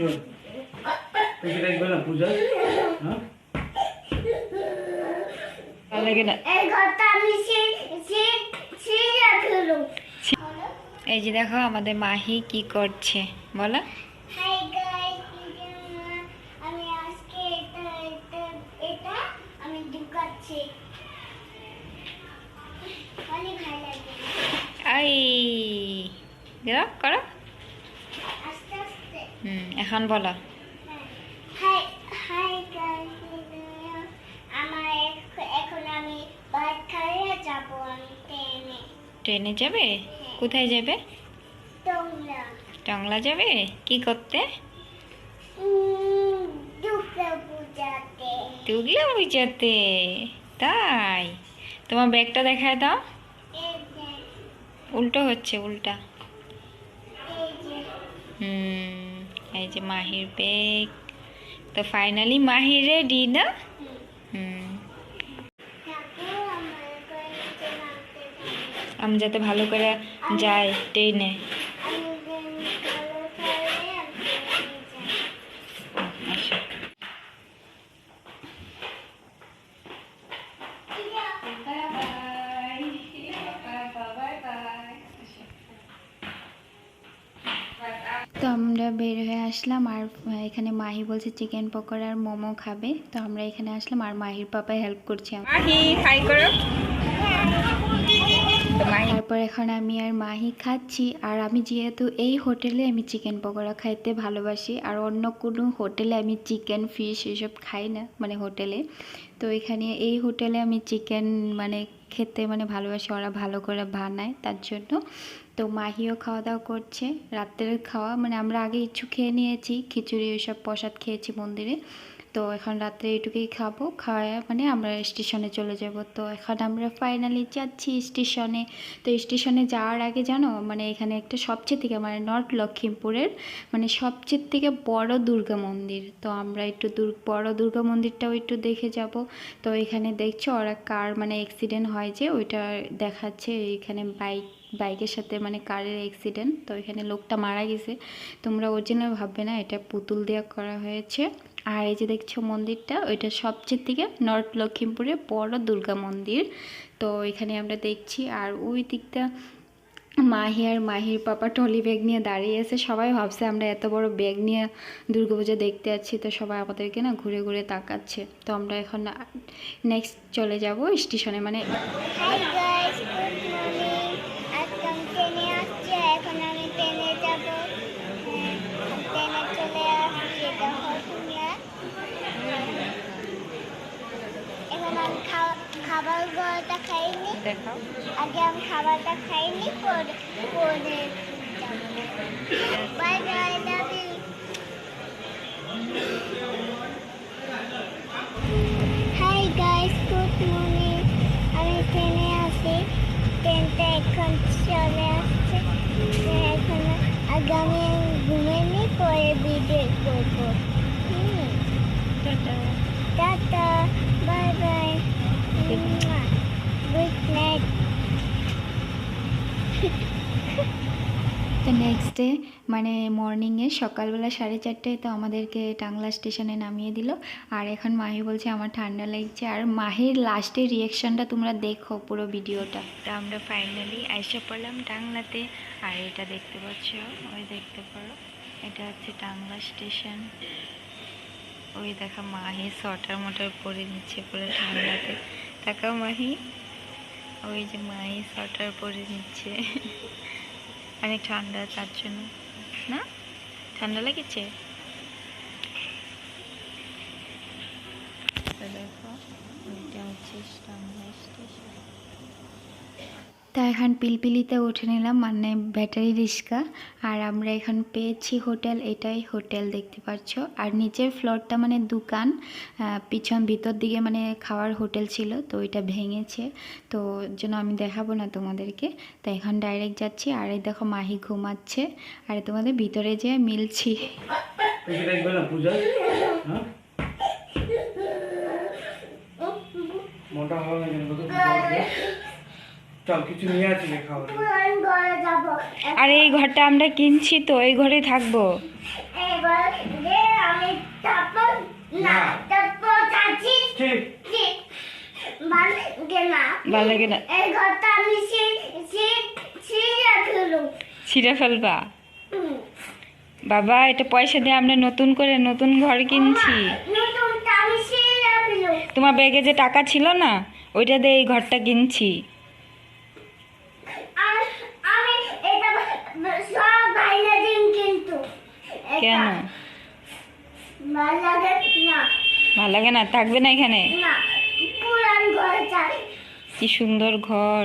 এই রাখলাম। এই যে দেখো আমাদের মাহি কি করছে বলো। Hi guys, আমি আজকে এটা এটা এটা আমি ঢুকাচ্ছি অনেক ভালো লাগে আই দেখো করো আস্তে আস্তে হুম এখন বলো। হাই হাই আমার এখন আমি ভাত খাইয়ে আমি ট্রেনে। ট্রেনে যাবে? কোথায় যাবে? তোমরা টংলা যাবে? কি করতে? পূজাতে। বুঝাতে তাই? তোমার ব্যাগটা দেখায় দাও। উল্টো হচ্ছে উল্টা। হুম। এই যে মাহির বেগ তো ফাইনালি মাহি রেডি না। আমি যাতে ভালো করে যাই ট্রেনে আমি যেন ভালো করে আমি ট্রেনে যাই। আচ্ছা তো আমরা বের হয়ে আসলাম আর এখানে মাহি বলছে চিকেন পকোড়া আর মোমো খাবে। তো আমরা এখানে আসলাম আর মাহির পাপা হেল্প করছি মাহি হাই করো। তারপর এখন আমি আর মাহি খাচ্ছি, আর আমি যেহেতু এই হোটেলে আমি চিকেন পকোড়া খাইতে ভালোবাসি, আর অন্য কোনো হোটেলে আমি চিকেন, ফিশ এসব খাই না মানে হোটেলে। তো এখানে এই হোটেলে আমি চিকেন মানে খেতে মানে ভালোবাসি, ওরা ভালো করে বানায় তার জন্য। তো মাহিও খাওয়া দাওয়া করছে, রাত্রের খাওয়া মানে আমরা আগে ইচ্ছু খেয়ে নিয়েছি, খিচুড়ি ওইসব প্রসাদ খেয়েছি মন্দিরে। তো এখন রাত্রে এটুকুই খাব, খাওয়া মানে আমরা স্টেশনে চলে যাব। তো এখন আমরা ফাইনালি যাচ্ছি স্টেশনে। তো স্টেশনে যাওয়ার আগে জানো মানে এখানে একটা সবচেয়ে থেকে মানে নর্থ লক্ষ্মীমপুরের মানে সবচেয়ে থেকে বড় দুর্গা মন্দির। তো আমরা একটু বড় দুর্গা মন্দিরটাও একটু দেখে যাব। তো এখানে দেখছ ওরা কার মানে অ্যাক্সিডেন্ট হয় যে, ওইটা দেখাচ্ছে এখানে বাইক বাইকের সাথে মানে কারের অ্যাক্সিডেন্ট তো এখানে লোকটা মারা গেছে। তোমরা অরিজিনাল ভাববে না, এটা পুতুল দেওয়া করা হয়েছে। আর এই যে দেখছ মন্দিরটা, ওইটা সবচেয়ে থেকে নর্থ লক্ষ্মীমপুরে বড় দুর্গা মন্দির। তো এখানে আমরা দেখছি, আর ওই দিকটা মাহি আর মাহির পাপা টলি ব্যাগ নিয়ে দাঁড়িয়ে আছে। সবাই ভাবছে আমরা এত বড় ব্যাগ নিয়ে দুর্গাপুজো দেখতে যাচ্ছি, তো সবাই আমাদেরকে না ঘুরে ঘুরে তাকাচ্ছে। তো আমরা এখন নেক্সট চলে যাব স্টেশনে মানে খাবার গড়াটা খাইনি। দেখাও। আগে আমি খাবারটা খাইনি পরে পরে bye bye love you hi guys good morning আমি ট্রেনে আছি। ট্রেনটা এখন চলে আসছে। এখন আগে আমি ঘুমিয়ে পরে ভিডিও করব হুম tata bye bye good night তো নেক্সট ডে মানে মর্নিংয়ে সকালবেলা সাড়ে চারটায় তো আমাদেরকে টাংলা স্টেশনে নামিয়ে দিল। আর এখন মাহি বলছে, আমার ঠান্ডা লাগছে। আর মাহির লাস্টের রিয়াকশানটা তোমরা দেখো পুরো ভিডিওটা তো আমরা ফাইনালি আইসা পড়লাম টাংলাতে। আর এটা দেখতে পাচ্ছ, ওই দেখতে পারো, এটা হচ্ছে টাংলা স্টেশন। ওই দেখা মাহি সোয়াটার মোটার পরে নিচ্ছে পুরো ঠান্ডাতে। তাকাও মাহি, ওই যে মাহি সোয়াটার পরে নিচ্ছে। অনেক ঠান্ডা তার জন্য। না? ঠান্ডা লেগেছে? দেখো এটা হচ্ছে স্টেশন তা এখন পিলপিলিতে উঠে নিলাম মানে ব্যাটারি রিক্সা আর আমরা এখন পেয়েছি হোটেল, এটাই হোটেল দেখতে পাচ্ছ। আর নিচের ফ্লোরটা মানে দোকান পিছন ভিতর দিকে মানে খাওয়ার হোটেল ছিল, তো ওইটা ভেঙেছে। তো জন্য আমি দেখাবো না তোমাদেরকে। তো এখন ডাইরেক্ট যাচ্ছি, আর এই দেখো মাহি ঘুমাচ্ছে। আর তোমাদের ভিতরে যেয়ে মিলছি। মোটা চল কিছু নিয়ে আসি রে খাওয়ার আমি ঘরে যাব। আর এই ঘরটা আমরা কিনছি তো এই ঘরে থাকব। ছিঁড়ে ফেলবা? বাবা এটা পয়সা দিয়ে আমরা নতুন করে নতুন ঘর কিনছি। তোমার ব্যাগে যে টাকা ছিল না ওইটা দিয়ে এই ঘরটা কিনছি আর আমি এটা সব বাইরে দিন কিন্তু এটা কেন? ভালো লাগে না। থাকবে না এখানে? কি সুন্দর ঘর।